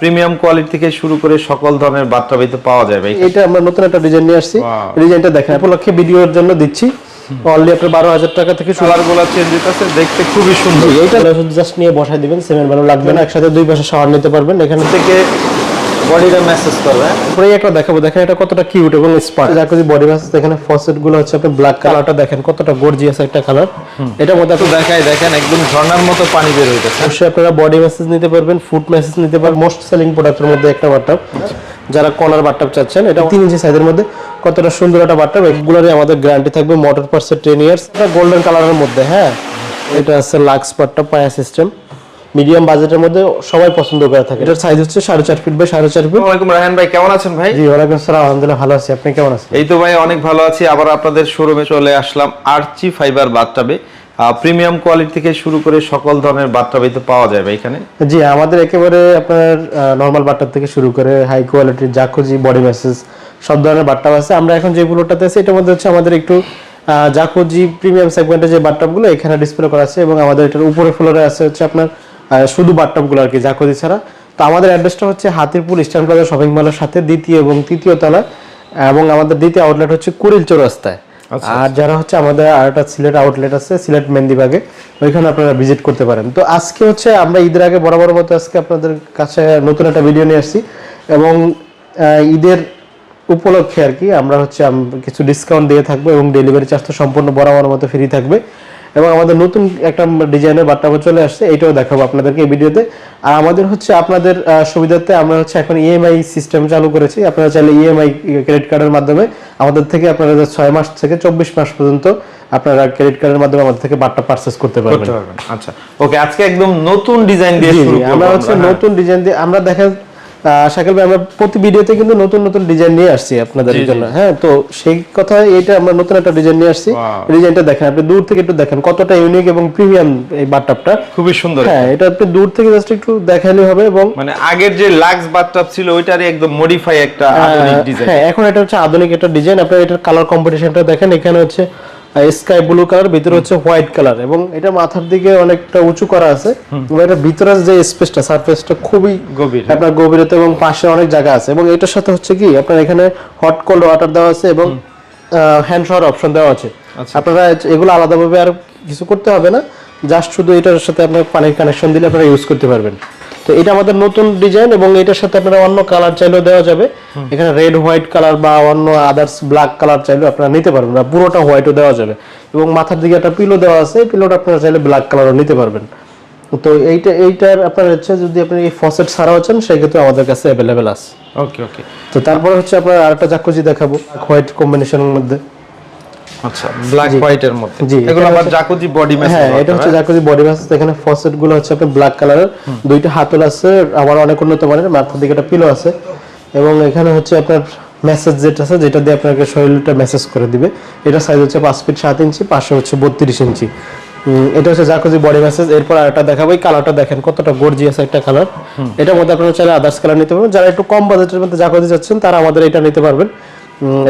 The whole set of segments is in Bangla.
প্রিমিয়াম কোয়ালিটি থেকে শুরু করে সকল ধরনের বাথটাবিতে পাওয়া যাবে এটা আমরা নতুন একটা ডিজাইন নিয়ে আসছি. ডিজাইনটা দেখেন উপলক্ষে ভিডিওর জন্য দিচ্ছি। অনলি আপনার বারো হাজার টাকা থেকে শুরু। কালারগুলো চেঞ্জ আছে দেখতে খুবই সুন্দর। এইটা জাস্ট নিয়ে বসাই দিবেন সিমেন্ট ভালো লাগবে না একসাথে দুই পাশে শাওয়ার নিতে পারবেন। এখান থেকে বডিটা মেসেজ করবে। পরে একটা দেখাবো দেখেন এটা কতটা কিউট এবং বডি ম্যাসেজ এখানে ফসেটগুলো হচ্ছে আপনি ব্ল্যাক কালারটা দেখেন কতটা গর্জিয়াস একটা কালার মধ্যে তো আপনি দেখাই দেখেন একদম ঝর্ণার মতো পানি বের হইতেছে। অবশ্যই আপনারা বডি মেসেজ নিতে পারবেন ফুড মেসেজ নিতে পারবেন মোস্ট সেলিং প্রোডাক্টের মধ্যে একটা বাট্টাপ যারা কর্নার বাট্টাপ চাচ্ছেন এটা তিন ইঞ্চি সাইজের মধ্যে কতটা সুন্দর একটা বাট্টাপ এগুলোরই আমাদের গ্যারান্টি থাকবে মোটর পার্সের টেন ইয়ার্স এটা গোল্ডেন কালারের মধ্যে হ্যাঁ। এটা আছে লাক্স বাট্টাপ পায়া সিস্টেম মিডিয়াম বাজেটের মধ্যে সবাই পছন্দ করে থাকে। এটার সাইজ হচ্ছে সাড়ে চার ফিট বাই সাড়ে চার ফিট আসসালামু আলাইকুম রাহান ভাই কেমন আছেন ভাই? জি ওয়ালাইকুম আসসালাম আলহামদুলিল্লাহ ভালো আছি। আপনি কেমন আছেন? এই তো ভাই অনেক ভালো আছি। আবার আপনাদের শোরুমে চলে আসলাম আর্চি ফাইবার বাথটাবে প্রিমিয়াম কোয়ালিটি থেকে শুরু করে সকল ধরনের বাথটাবিতে পাওয়া যাবে এখানে? জি আমাদের একেবারে আপনার নর্মাল বাট্টার থেকে শুরু করে হাই কোয়ালিটির জাকুজি বডি ম্যাসেজ সব ধরনের বাট্টাপ আছে। আমরা এখন যে গুলোটাতে আছি এটার মধ্যে হচ্ছে আমাদের একটু জাকুজি প্রিমিয়াম সেগমেন্টের যে বাট্টাপগুলো এখানে ডিসপ্লে করা আছে এবং আমাদের এটার উপরে ফ্লোরে আছে হচ্ছে আপনার শুধু বাট্টাপগুলো আর কি জাকুজি ছাড়া। তো আমাদের অ্যাড্রেসটা হচ্ছে হাতিরপুর ইস্টার্ন প্লাজা শপিং মলের সাথে দ্বিতীয় এবং তৃতীয় তলা এবং আমাদের দ্বিতীয় আউটলেট হচ্ছে কুড়িল চৌরাস্তায়। আর যারা হচ্ছে আমাদের আর একটা সিলেট আউটলেট আছে সিলেট মেন্দিবাগে ওইখানে আপনারা ভিজিট করতে পারেন। তো আজকে হচ্ছে আমরা ঈদের আগে বরাবর মতো আজকে আপনাদের কাছে নতুন একটা ভিডিও নিয়ে আসছি এবং ঈদের উপলক্ষে আর কি আমরা হচ্ছে কিছু ডিসকাউন্ট দিয়ে থাকব এবং ডেলিভারি চার্জ তো সম্পূর্ণ বরাবর মতো ফ্রি থাকবে। এবং আমাদের নতুন একটা ডিজাইনের বাট্টাবো চলে আসছে এটাও দেখাবো আপনাদেরকে এই ভিডিওতে। আর আমাদের হচ্ছে আপনাদের সুবিধার্থে আমরা হচ্ছে এখন ইএমআই সিস্টেম চালু করেছি। আপনারা চাইলে ইএমআই ক্রেডিট কার্ডের মাধ্যমে আমাদের থেকে আপনারা ছয় মাস থেকে চব্বিশ মাস পর্যন্ত আপনারা ক্রেডিট কার্ডের মাধ্যমে আমাদের থেকে বাট্টা পারচেস করতে পারবেন। আচ্ছা। ওকে আজকে একদম নতুন ডিজাইন দিয়ে শুরু আমরা হচ্ছে হ্যাঁ। নতুন ডিজাইন দিয়ে আমরা দেখেন আহ, শাকিল ভাই আমরা প্রতি ভিডিওতে কিন্তু নতুন নতুন ডিজাইন নিয়ে আসছি আপনাদের। জন্য হ্যাঁ? তো সেই কথায় এটা আমরা নতুন একটা ডিজাইন নিয়ে আসছি। ডিজাইনটা দেখেন আপনি দূর থেকে একটু দেখেন কতটা ইউনিক এবং প্রিমিয়াম এই বাট্টাপটা খুবই সুন্দর হ্যাঁ এটা। আপনি দূর থেকে জাস্ট একটু দেখালে হবে এবং মানে আগের যে লাক্স বাথটাব ছিল ওইটারই একদম মডিফাই একটা আধুনিক ডিজাইন হ্যাঁ এখন এটা হচ্ছে আধুনিক একটা ডিজাইন আপনার এটার কালার কম্বিনেশনটা দেখেন এখানে হচ্ছে স্কাই ব্লু কালার ভিতরে হচ্ছে হোয়াইট কালার এবং এটা মাথার দিকে অনেকটা উঁচু করা আছে। এবং এটা ভিতরে যে স্পেসটা সারফেসটা খুবই গভীর আপনার গভীরতা এবং পাশে অনেক জায়গা আছে। এবং এটার সাথে হচ্ছে কি আপনার এখানে হট কোল্ড ওয়াটার দেওয়া আছে এবং হ্যান্ড শাওয়ার অপশন দেওয়া আছে। আচ্ছা। আপনারা এগুলো আলাদাভাবে আর কিছু করতে হবে না। জাস্ট শুধু এটার সাথে আপনার পানির কানেকশন দিলে আপনারা ইউজ করতে পারবেন। তো এটা আমাদের নতুন ডিজাইন এবং এটার সাথে আপনারা অন্য কালার চাইলেও দেওয়া যাবে। এখানে রেড হোয়াইট কালার বা অন্য আদার্স ব্ল্যাক কালার চাইলেও আপনারা নিতে পারবেন না পুরোটা হোয়াইটও দেওয়া যাবে। এবং মাথার দিকে একটা পিলো দেওয়া আছে এই পিলোটা আপনারা চাইলে ব্ল্যাক কালারও নিতে পারবেন। তো এইটা এইটার আপনার হচ্ছে যদি আপনি এই ফসেট ছাড়াও চান সেক্ষেত্রে আমাদের কাছে অ্যাভেলেবেল আছে। ওকে ওকে তো তারপরে হচ্ছে আপনার আরেকটা জাকুজি দেখাবো হোয়াইট কম্বিনেশনের মধ্যে। আচ্ছা ব্ল্যাক হোয়াইটের মধ্যে। জি, এগুলো আবার জাকুজি বডি ম্যাচ হ্যাঁ এটা হচ্ছে জাকুজি বডি ম্যাস এখানে ফসেটগুলো হচ্ছে আপনার ব্ল্যাক কালারের দুইটা হাতল আছে আবার অনেক উন্নত মানের মাথার দিকে একটা পিলো আছে। এবং এখানে হচ্ছে আপনার মেসেজ যেটা আছে যেটা দিয়ে আপনাকে শরীরটা মেসেজ করে দিবে। এটা সাইজ হচ্ছে পাঁচ ফিট সাত ইঞ্চি পাশে হচ্ছে বত্রিশ ইঞ্চি। এটা হচ্ছে জাকুজি বডি এরপর আরেকটা দেখাবো এই কালারটা দেখেন কতটা গর্জিয়াস একটা কালার এটার মধ্যে আপনারা চাইলে আদার্স কালার নিতে পারবেন। যারা একটু কম বাজেটের মধ্যে জাকুজি যাচ্ছেন তারা আমাদের এটা নিতে পারবেন।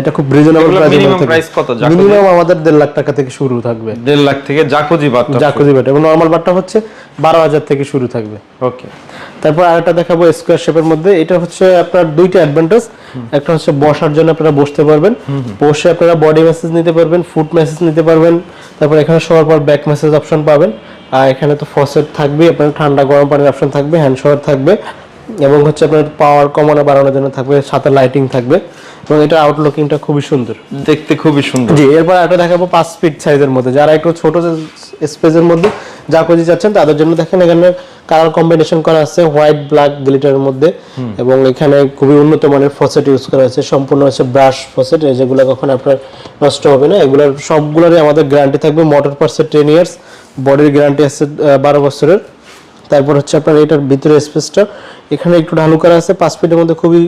এটা খুব রিজনেবল minimum কত? মিনিমাম আমাদের দেড় লাখ টাকা থেকে শুরু থাকবে। দেড় লাখ থেকে জাকুজি জাকুজি বাট এবং নর্মাল বাটটা হচ্ছে বারো হাজার থেকে শুরু থাকবে। ওকে তারপর আরেকটা দেখাবো স্কোয়ার শেপের মধ্যে। এটা হচ্ছে আপনার দুইটা অ্যাডভান্টেজ একটা হচ্ছে বসার জন্য আপনারা বসতে পারবেন। বসে আপনারা বডি মেসেজ নিতে পারবেন ফুট মেসেজ নিতে পারবেন। তারপর এখানে শোয়ার পর ব্যাক মেসেজ অপশন পাবেন। আর এখানে তো ফসেট থাকবে আপনার ঠান্ডা গরম পানির অপশন থাকবে হ্যান্ড শাওয়ার থাকবে। এবং হচ্ছে আপনার পাওয়ার কমানো বাড়ানোর জন্য থাকবে সাথে লাইটিং থাকবে এবং এটা আউটলুকিংটা খুবই সুন্দর। দেখতে খুবই সুন্দর। জি এরপর একটা দেখাবো পাঁচ ফিট সাইজের মধ্যে। যারা একটু ছোট স্পেসের মধ্যে জাকুজি চাচ্ছেন তাদের জন্য দেখেন এখানে কালার কম্বিনেশন করা আছে হোয়াইট ব্ল্যাক গ্লিটারের মধ্যে এবং এখানে খুবই উন্নত মানের ফসেট ইউজ করা হয়েছে। সম্পূর্ণ হচ্ছে ব্রাশ ফসেট যেগুলো কখন আপনার নষ্ট হবে না। এগুলোর সবগুলোরই আমাদের গ্যারান্টি থাকবে। মোটর পার্সের টেন ইয়ার্স বডির গ্যারান্টি আছে বারো বছরের। তারপর হচ্ছে আপনার এটার ভিতরে স্পেসটা এখানে একটু ঢালু করা আছে পাঁচ ফিটের মধ্যে খুবই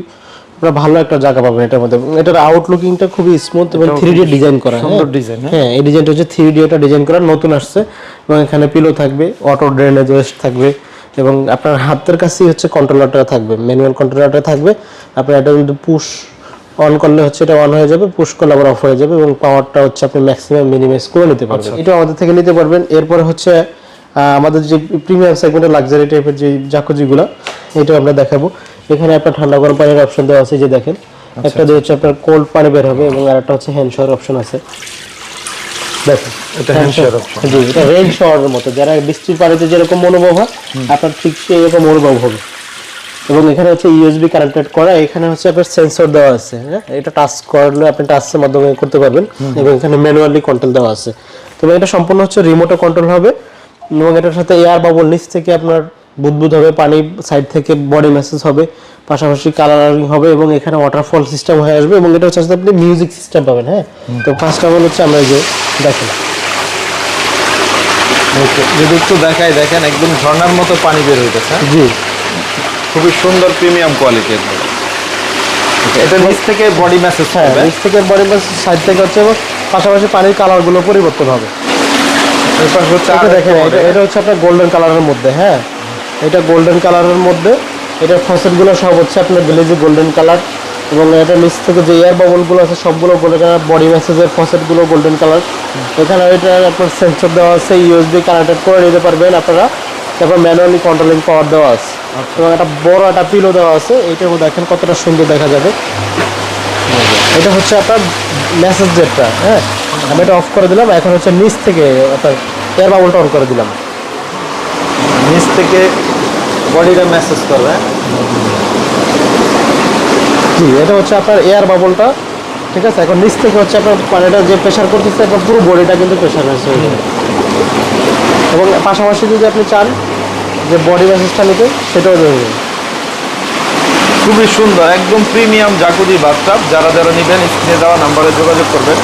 আপনারা ভালো একটা জায়গা পাবেন এটার মধ্যে। এটার আউটলুকিংটা খুবই স্মুথ এবং থ্রি ডি ডিজাইন করা হ্যাঁ? সুন্দর ডিজাইন হ্যাঁ। এই ডিজাইনটা হচ্ছে থ্রি ডি এটা ডিজাইন করা নতুন আসছে এবং এখানে পিলো থাকবে অটো ড্রেনেজ ওয়েস্ট থাকবে এবং আপনার হাতের কাছেই হচ্ছে কন্ট্রোলারটা থাকবে ম্যানুয়াল কন্ট্রোলারটা থাকবে। আপনার এটা কিন্তু পুশ অন করলে হচ্ছে এটা অন হয়ে যাবে পুশ করলে আবার অফ হয়ে যাবে এবং পাওয়ারটা হচ্ছে আপনি ম্যাক্সিমাম মিনিমাইজ করে নিতে পারবেন। এটা আমাদের থেকে নিতে পারবেন। এরপর হচ্ছে আমাদের যে প্রিমিয়াম সেগমেন্টের লাক্সারি টাইপের যে জাকুজিগুলো এটা আমরা দেখাবো। এখানে আপনার ঠান্ডা গরম পানির অপশন দেওয়া আছে যে দেখেন। একটা দিয়ে হচ্ছে আপনার কোল্ড পানি বের হবে এবং আরেকটা হচ্ছে হ্যান্ড শাওয়ার অপশন আছে। দেখেন এটা hand shower option। জি এটা রেন শাওয়ারের মতো। যারা বৃষ্টির পানিতে যেরকম অনুভব হয় আপনার ঠিক সেই রকম হবে। এবং এখানে হচ্ছে ইউএসবি কানেক্টেড করা এখানে হচ্ছে আপনার সেন্সর দেওয়া আছে হ্যাঁ? এটা টাচ করলে আপনি টাচের মাধ্যমে করতে পারবেন। এবং এখানে ম্যানুয়ালি কন্ট্রোল দেওয়া আছে। তবে এটা সম্পূর্ণ হচ্ছে রিমোটে কন্ট্রোল হবে। এবং এটার সাথে এয়ার বাবল নিচ থেকে আপনার বুদবুদ হবে পানি সাইড থেকে বডি মেসেজ হবে পাশাপাশি কালারিং হবে এবং এখানে ওয়াটারফল সিস্টেম হয়ে আসবে এবং এটা হচ্ছে আপনি মিউজিক সিস্টেম পাবেন হ্যাঁ? তো ফার্স্ট অফ অল হচ্ছে আমরা যে দেখেন। যদি একটু দেখাই দেখেন একদম ঝর্ণার মতো পানি বের হইতেছে হ্যাঁ? জি। খুবই সুন্দর প্রিমিয়াম কোয়ালিটির এটা নিচ থেকে বডি ম্যাসেজ হ্যাঁ হবে। নিচ থেকে বডি মেসেজ সাইড থেকে হচ্ছে এবং পাশাপাশি পানির কালারগুলো পরিবর্তন হবে। এটা দেখেন এটা হচ্ছে আপনার গোল্ডেন কালারের মধ্যে হ্যাঁ? এটা গোল্ডেন কালারের মধ্যে এটার ফসেটগুলো সব হচ্ছে আপনার গ্লেজি গোল্ডেন কালার এবং এটা নিচ থেকে যে এয়ার বাবলগুলো আছে সবগুলো গোল্ডেন কালার বডি মেসেজের ফসেটগুলো গোল্ডেন কালার এখানে এটা আপনার সেন্সর দেওয়া আছে ইউএসবি কানেক্টেড করে নিতে পারবেন আপনারা। তারপর ম্যানুয়ালি কন্ট্রোলিং পাওয়ার দেওয়া আছে। এবং একটা বড় একটা পিলো দেওয়া আছে দেখেন কতটা সুন্দর দেখা যাবে। এটা হচ্ছে আপনার জেটটা হ্যাঁ? আমি এটা অফ করে দিলাম এখন হচ্ছে নিচ থেকে আপনার এয়ার বাবলটা অন করে দিলাম। নিচ থেকে বডিটা মেসেজ করবে। জি এটা হচ্ছে আপনার এয়ার বাবলটা ঠিক আছে? এখন নিচ থেকে হচ্ছে আপনার পানিটা যে প্রেশার করতেছে এখন পুরো বডিটা কিন্তু প্রেশার হয়েছে এবং পাশাপাশি যদি আপনি চান যে বডি ম্যাসেজটা নিতে সেটাও দেবে খুবই সুন্দর একদম প্রিমিয়াম জাকুজি বাথটাব যারা যারা নেবেন স্ক্রিনে দেওয়া নাম্বারে যোগাযোগ করবেন।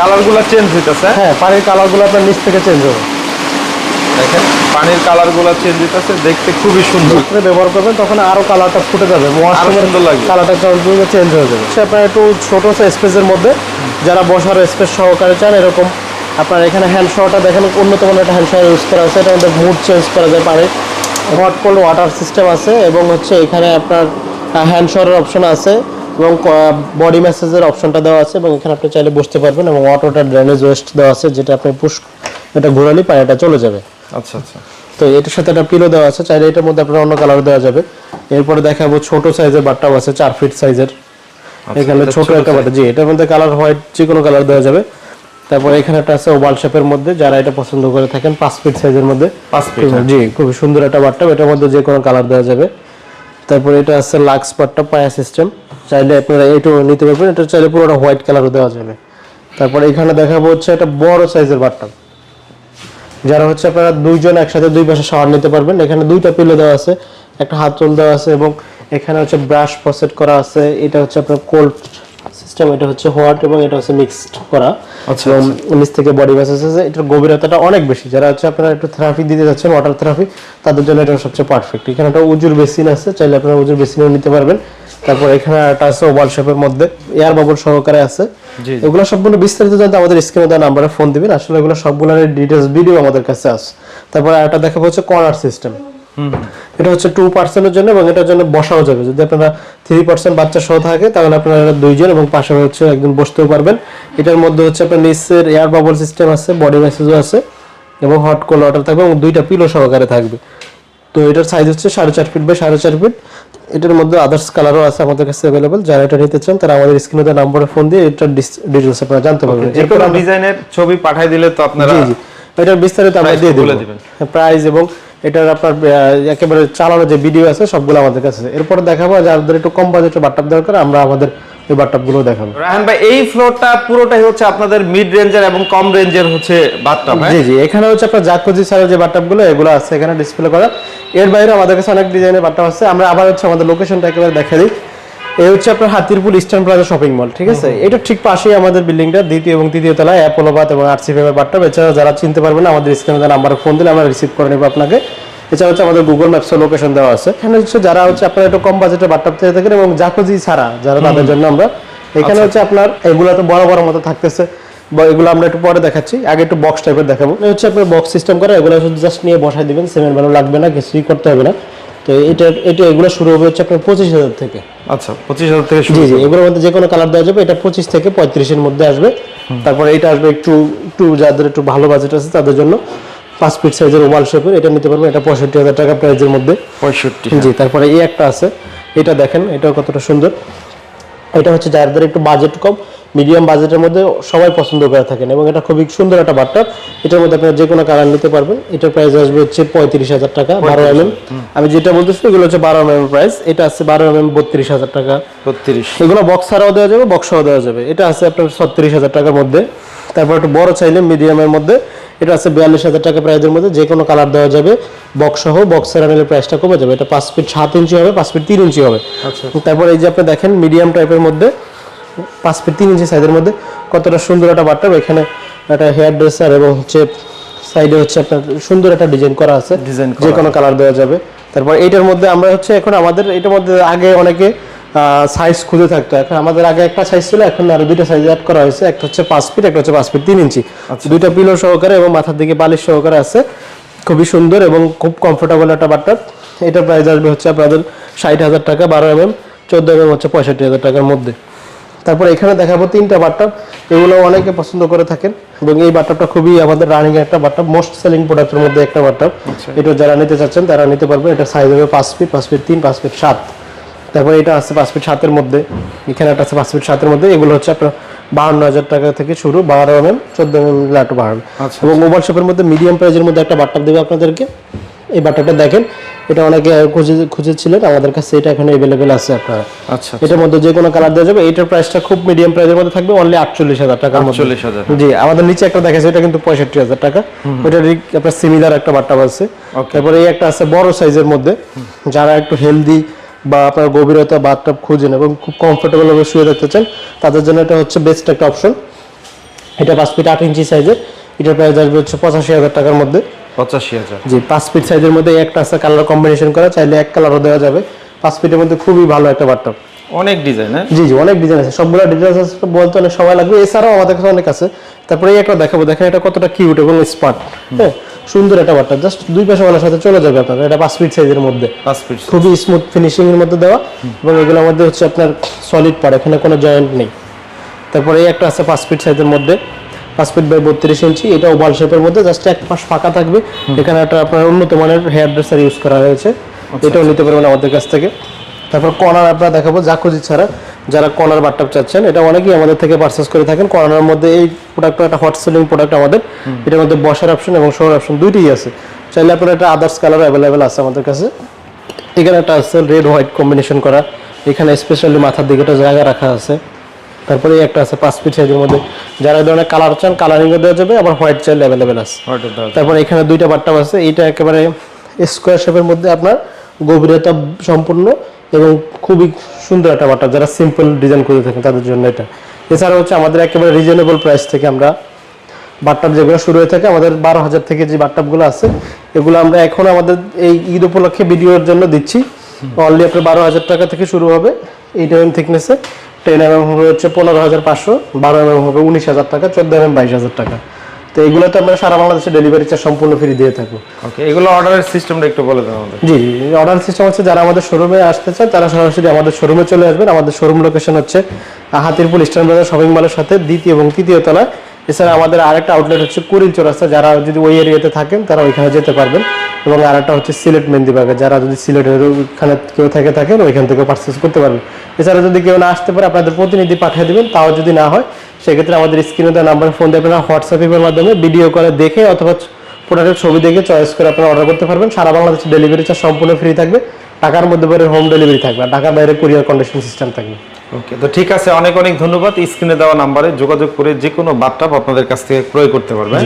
কালারগুলো চেঞ্জ হইতেছে। হ্যাঁ পানির কালারগুলো আপনার নিচ থেকে চেঞ্জ হবে। দেখেন পানির কালারগুলো চেঞ্জ হইতেছে দেখতে খুবই সুন্দর। যখন ব্যবহার করবেন তখন আরও কালারটা ফুটে যাবে আরও সুন্দর লাগবে। কালারটা চেঞ্জ হয়ে যাবে। সে আপনার একটু ছোট স্পেসের মধ্যে যারা বসার স্পেস সহকারে চান এরকম আপনার এখানে হ্যান্ড শাওয়ারটা দেখেন উন্নত মানের একটা হ্যান্ড শাওয়ার ইউজ করা আছে এটা মধ্যে মুড চেঞ্জ করা যায় পানির। হট কোল্ড ওয়াটার সিস্টেম আছে এবং হচ্ছে এখানে আপনার হ্যান্ড শাওয়ারের অপশন আছে। এবং বডি ম্যাসেজের অপশনটা দেওয়া আছে এবং এখানে আপনি চাইলে বসতে পারবেন এবং অটোটা ড্রেনেজ ওয়েস্ট দেওয়া আছে যেটা আপনি পুশ এটা ঘোরালি পানিটা চলে যাবে। আচ্ছা আচ্ছা। তো এটার সাথে একটা পিলো দেওয়া আছে চাইলে এটার মধ্যে আপনার অন্য কালার দেওয়া যাবে। এরপরে দেখাবো ছোট সাইজের বাটটাও আছে চার ফিট সাইজের এখানে ছোট একটা বাটা জি এটার মধ্যে কালার হোয়াইট যে কোনো কালার দেওয়া যাবে। তারপরে এখানে একটা আছে ওভাল শেপের মধ্যে যারা এটা পছন্দ করে থাকেন পাঁচ ফিট সাইজের মধ্যে। পাঁচ feet, হ্যাঁ। জি খুব সুন্দর একটা বাটটা এটার মধ্যে যে কোনো কালার দেওয়া যাবে। তারপরে এটা আছে লাক্স পাটটা, পায়া সিস্টেম। চাইলে আপনারা এটাও নিতে পারবেন। এটা চাইলে পুরোটা হোয়াইট কালারও দেওয়া যাবে। তারপরে এখানে দেখাবো হচ্ছে একটা বড় সাইজের বাটটা যারা হচ্ছে আপনারা দুইজন একসাথে দুই পাশে শাওয়ার নিতে পারবেন, এখানে দুইটা পিলো দেওয়া আছে, একটা হাত তুল দেওয়া আছে এবং এখানে হচ্ছে ব্রাশ ফসেট করা আছে। এটা হচ্ছে আপনার কোল্ড সিস্টেম এটা হচ্ছে হট এবং এটা হচ্ছে মিক্সড করা। আচ্ছা, নিচ থেকে বডি ম্যাসেজ আছে এটার গভীরতাটা অনেক বেশি। যারা হচ্ছে আপনারা একটু থেরাপি দিতে যাচ্ছেন ওয়াটার থেরাপি তাদের জন্য এটা সবচেয়ে পারফেক্ট এখানে একটা উজুর বেসিন আছে চাইলে আপনারা উজুর বেসিনও নিতে পারবেন। তারপর এখানে একটা আছে ওভাল শেপের মধ্যে এয়ার বাবল সহকারে আছে। এগুলো সবগুলো বিস্তারিত জানতে আমাদের স্ক্রিনে দেওয়া নাম্বারে ফোন দিবেন। আসলে এগুলো সবগুলোর ডিটেলস ভিডিও আমাদের কাছে আছে। তারপরে একটা দেখাবো হচ্ছে কর্নার সিস্টেম এটা হচ্ছে টু পার্সেন্টের জন্য এবং এটার জন্য বসাও যাবে। যদি আপনারা থ্রি পার্সেন্ট বাচ্চা সহ থাকে তাহলে আপনারা দুইজন এবং পাশে হচ্ছে একজন বসতেও পারবেন। এটার মধ্যে হচ্ছে আপনার নিচের এয়ার বাবল সিস্টেম আছে বডি মেসেজও আছে এবং হট কোল ওয়াটার থাকবে এবং দুইটা পিলো সহকারে থাকবে। তো এটার সাইজ হচ্ছে সাড়ে চার ফিট বাই সাড়ে চার ফিট এটার মধ্যে আদার্স কালারও আছে আমাদের কাছে অ্যাভেলেবল যারা এটা নিতে চান তারা আমাদের স্ক্রিনে দেওয়া নাম্বারে ফোন দিয়ে এটার ডিটেলস আপনারা জানতে পারবেন। যে কোনো ডিজাইনের ছবি পাঠাই দিলে তো আপনারা এটার বিস্তারিত আমরা দিয়ে বলে প্রাইস এবং এটার আপনার একেবারে চালানো যে ভিডিও আছে সবগুলো আমাদের কাছে এরপরে দেখাবো যাদের একটু কম বাজেটের বাট্টাপ দরকার আমরা আমাদের এই বাট্টাপগুলো দেখাবো। রাহান ভাই এই ফ্লোরটা পুরোটাই হচ্ছে আপনাদের মিড রেঞ্জের এবং কম রেঞ্জের হচ্ছে বাথটাব হ্যাঁ? জি জি এখানে হচ্ছে আপনার জাকুজি সাইজের যে বাট্টাপগুলো এগুলো আছে এখানে ডিসপ্লে করা। এর বাইরে আমাদের কাছে অনেক ডিজাইনের বাট্টাপ আছে। আমরা আবার হচ্ছে আমাদের লোকেশনটা একেবারে দেখা দিই। এই হচ্ছে আপনার Hatirpool eastern plaza shopping mall ঠিক আছে? এটা ঠিক পাশেই আমাদের বিল্ডিংটা দ্বিতীয় এবং তৃতীয় তলায় অ্যাপোলোবাদ এবং আরসি ফেমের বাট্টাপ এছাড়া যারা চিনতে পারবেন না আমাদের স্ক্রিনে নাম্বারে ফোন দিলে আমরা রিসিভ করে নেব আপনাকে। এছাড়া হচ্ছে আমাদের গুগল ম্যাপসের লোকেশন দেওয়া আছে। এখানে হচ্ছে যারা হচ্ছে আপনারা একটু কম বাজেটের বাট্টাপ থেকে থাকেন এবং জাকুজি ছাড়া যারা তাদের জন্য আমরা। এখানে হচ্ছে আপনার এগুলো তো বড় বড় মতো থাকতেছে। বা এগুলো আমরা একটু পরে দেখাচ্ছি। আগে একটু বক্স টাইপের দেখাবো। হচ্ছে আপনার বক্স সিস্টেম করা। এগুলো শুধু জাস্ট নিয়ে বসাই দিবেন। সিমেন্ট ভালো লাগবে না কিছুই করতে হবে না। তো এটা এটা এগুলো শুরু হবে হচ্ছে আপনার পঁচিশ হাজার থেকে। আচ্ছা পঁচিশ হাজার থেকে জি জি এগুলোর মধ্যে যে কোনো কালার দেওয়া যাবে এটা পঁচিশ থেকে পঁয়ত্রিশের মধ্যে আসবে। তারপরে এটা আসবে একটু একটু যাদের একটু ভালো বাজেট আছে তাদের জন্য পাঁচ ফিট সাইজের ওভাল শেপের এটা নিতে পারবেন এটা পঁয়ষট্টি হাজার টাকা প্রাইজের মধ্যে। পঁয়ষট্টি জি তারপরে এই একটা আছে এটা দেখেন এটাও কতটা সুন্দর। এটা হচ্ছে যাদের একটু বাজেট কম মিডিয়াম বাজেটের মধ্যে সবাই পছন্দ করে থাকেন এবং এটা খুবই সুন্দর একটা বাট্টাপ এটার মধ্যে আপনারা যে কোনো কালার নিতে পারবেন। এটার প্রাইস আসবে হচ্ছে পঁয়ত্রিশ হাজার টাকা বারো এম এম আমি যেটা বলতেছি এগুলো হচ্ছে বারো এম এম প্রাইস এটা আছে বারো এম এম বত্রিশ হাজার টাকা। বত্রিশ। এগুলো বক্স ছাড়াও দেওয়া যাবে বক্সও দেওয়া যাবে। এটা আছে আপনার ছত্রিশ হাজার টাকার মধ্যে। তারপর একটু বড় চাইলে মিডিয়ামের মধ্যে। এটা আছে বিয়াল্লিশ হাজার টাকা প্রাইজের মধ্যে। যে কোনো কালার দেওয়া যাবে বক্স সহ। বক্সের আনলে প্রাইসটা কমে যাবে। এটা পাঁচ ফিট সাত ইঞ্চি হবে পাঁচ ফিট তিন ইঞ্চি হবে। আচ্ছা। তারপর এই যে আপনি দেখেন মিডিয়াম টাইপের মধ্যে। পাঁচ ফিট তিন ইঞ্চি সাইজের মধ্যে। কতটা সুন্দর একটা বাট্টাব এখানে একটা হেয়ার ড্রেসার এবং হচ্ছে সাইডে হচ্ছে আপনার সুন্দর একটা ডিজাইন করা আছে। করা। যে কোনো কালার দেওয়া যাবে। তারপর এইটার মধ্যে আমরা হচ্ছে এখন আমাদের এটার মধ্যে আগে অনেকে সাইজ খুঁজে থাকতো। এখন আমাদের আগে একটা সাইজ ছিল এখন আরও দুইটা সাইজ অ্যাড করা হয়েছে। একটা হচ্ছে পাঁচ ফিট একটা হচ্ছে পাঁচ ফিট তিন ইঞ্চি। দুইটা পিলো সহকারে এবং মাথার দিকে বালিশ সহকারে আছে। খুবই সুন্দর এবং খুব কমফোর্টেবল একটা বাট্টার এটার প্রাইস আসবে হচ্ছে আপনাদের ষাট হাজার টাকা বারো এম এম চোদ্দ এম এম হচ্ছে পঁয়ষট্টি হাজার টাকার মধ্যে। তারপর এখানে দেখাবো তিনটা বাট্টাপ এগুলো অনেকে পছন্দ করে থাকেন এবং এই বাট্টাপটা খুবই আমাদের রানিং একটা বাট্টাপ মোস্ট সেলিং প্রোডাক্টের মধ্যে একটা বাট্টাপ এটা যারা নিতে চাচ্ছেন তারা নিতে পারবেন। এটা সাইজ হবে পাঁচ ফিট পাঁচ ফিট তিন পাঁচ ফিট সাত। তারপর এটা আছে পাঁচ ফিট সাতের মধ্যে। এখানে একটা আছে পাঁচ ফিট সাতের মধ্যে। এগুলো হচ্ছে আপনার বাহান্ন হাজার টাকা থেকে শুরু বারো এম এম চোদ্দ এম এম লাটু আচ্ছা, এবং মোবাইল শপের মধ্যে মিডিয়াম প্রাইজের মধ্যে একটা বাট্টাপ দেবে আপনাদেরকে। এই বাট্টাপটা দেখেন এটা অনেকে খুঁজে খুঁজেছিলেন আমাদের কাছে এটা এখন অ্যাভেলেবেল আছে আপনারা। আচ্ছা এটার মধ্যে যে কোনো কালার দেওয়া যাবে এটার প্রাইসটা খুব মিডিয়াম প্রাইসের মধ্যে থাকবে অনলি আটচল্লিশ হাজার টাকার মধ্যে। 48,000 জি আমাদের নিচে একটা দেখাচ্ছে এটা কিন্তু পঁয়ষট্টি হাজার টাকা। ওইটা আপনার সিমিলার একটা বাট্টা আছে। তারপরে এই একটা আছে বড় সাইজের মধ্যে। যারা একটু হেলদি বা আপনার গভীরতা বাথটাব খুঁজেন এবং খুব কমফোর্টেবল ভাবে শুয়ে থাকতে চান তাদের জন্য এটা হচ্ছে বেস্ট একটা অপশন এটা পাঁচ ফিট আট ইঞ্চি সাইজের এটার প্রাইস আসবে হচ্ছে পঁচাশি হাজার টাকার মধ্যে। পঁচাশি হাজার। জি পাঁচ ফিট সাইজের মধ্যে একটা আছে কালার কম্বিনেশন করা চাইলে এক কালারও দেওয়া যাবে। পাঁচ ফিটের মধ্যে খুবই ভালো একটা বাট্টাপ অনেক ডিজাইন হ্যাঁ? জি জি অনেক ডিজাইন আছে। সবগুলো ডিজাইন আছে বলতে অনেক সময় লাগবে। এছাড়াও আমাদের কাছে অনেক আছে। তারপরে এই একটা দেখাবো। দেখেন এটা কতটা কিউট এবং স্মার্ট হ্যাঁ সুন্দর একটা বাট্টা জাস্ট দুই পাশে ওনার সাথে চলে যাবে আপনার। এটা পাঁচ ফিট সাইজের মধ্যে। পাঁচ ফিট খুবই স্মুথ ফিনিশিং এর মধ্যে দেওয়া। এবং এগুলোর মধ্যে হচ্ছে আপনার সলিড পার এখানে কোনো জয়েন্ট নেই। তারপরে এই একটা আছে পাঁচ ফিট সাইজের মধ্যে। পাঁচ ফিট বাই বত্রিশ ইঞ্চি এটা ওভাল শেপের মধ্যে জাস্ট এক পাশ ফাঁকা থাকবে। এখানে একটা আপনার উন্নত মানের হেয়ার ড্রেসার ইউজ করা হয়েছে। এটাও নিতে পারবেন আমাদের কাছ থেকে। তারপর কর্নার আপনারা দেখাবো জাকুজি ছাড়া। যারা কর্নার বাট্টাপ চাচ্ছেন এটা অনেকেই আমাদের থেকে পারচেস করে থাকেন। কর্নার মধ্যে এই প্রোডাক্টটা একটা হট সেলিং প্রোডাক্ট আমাদের। এটার মধ্যে বসার অপশন এবং শোয়ার অপশন দুইটাই আছে। চাইলে আপনার একটা আদার্স কালার অ্যাভেলেবেল আছে আমাদের কাছে। এখানে একটা আছে রেড হোয়াইট কম্বিনেশন করা। এখানে স্পেশালি মাথার দিকে একটা জায়গা রাখা আছে। তারপরে একটা আছে পাঁচ ফিট সাইজের মধ্যে। যারা ধরনের কালার চান কালারিংও দেওয়া যাবে আবার হোয়াইট চাইলে অ্যাভেলেবেল আছে। তারপর এখানে দুইটা বাট্টাপ আছে এটা একেবারে স্কোয়ার শেপের মধ্যে আপনার গভীরতা সম্পূর্ণ এবং খুবই সুন্দর একটা বাট্টাপ যারা সিম্পল ডিজাইন করে থাকেন তাদের জন্য এটা। এছাড়া হচ্ছে আমাদের একেবারে রিজনেবল প্রাইস থেকে আমরা বাট্টাপ যেগুলো শুরু হয়ে থাকে আমাদের বারো হাজার থেকে যে বাট্টাপগুলো আছে এগুলো আমরা এখন আমাদের এই ঈদ উপলক্ষে ভিডিওর জন্য দিচ্ছি। অনলি আপনার বারো হাজার টাকা থেকে শুরু হবে এইট এম থিকনেসে টেন এম এম হবে হচ্ছে পনেরো হাজার পাঁচশো বারো এম এম হবে উনিশ হাজার টাকা চোদ্দ এম এম বাইশ হাজার টাকা। তো এগুলো তো আমরা সারা বাংলাদেশে ডেলিভারি চার্জ সম্পূর্ণ ফ্রি দিয়ে থাকব। ওকে এগুলো অর্ডারের সিস্টেমটা একটু বলে দেন আমাদের। জি অর্ডার সিস্টেম হচ্ছে যারা আমাদের শোরুমে আসতে চায় তারা সরাসরি আমাদের শোরুমে চলে আসবেন। আমাদের শোরুম লোকেশন হচ্ছে হাতিরপুল ইস্টার্ন বাজার শপিং মলের সাথে দ্বিতীয় এবং তৃতীয় তলায়। এছাড়া আমাদের আরেকটা আউটলেট হচ্ছে কুড়িল চৌরাস্তা। যারা যদি ওই এরিয়াতে থাকেন, তারা ওইখানে যেতে পারবেন। এবং আরেকটা হচ্ছে সিলেট মেহেন্দিবাগে যারা যদি সিলেটের ওইখানে কেউ থেকে থাকেন, ওইখান থেকে পারচেস করতে পারবেন। এছাড়া যদি কেউ না আসতে পারে, আপনাদের প্রতিনিধি পাঠিয়ে দেবেন। তাও যদি না হয়, সেক্ষেত্রে আমাদের স্ক্রিনে দেওয়া নাম্বারে ফোন দিয়ে আপনারা হোয়াটসঅ্যাপের মাধ্যমে ভিডিও করে দেখে অথবা প্রোডাক্টের ছবি দেখে চয়েস করে আপনারা অর্ডার করতে পারবেন। সারা বাংলাদেশে ডেলিভারি চার্জ সম্পূর্ণ ফ্রি থাকবে। টাকার মধ্যে পরে হোম ডেলিভারি থাকবে। আর ঢাকার বাইরে কুরিয়ার কন্ডিশন সিস্টেম থাকবে। ওকে তো ঠিক আছে, অনেক অনেক ধন্যবাদ। স্ক্রিনে দেওয়া নাম্বারে যোগাযোগ করে যে কোনো বার্তাপ আপনাদের কাছ থেকে ক্রয় করতে পারবেন।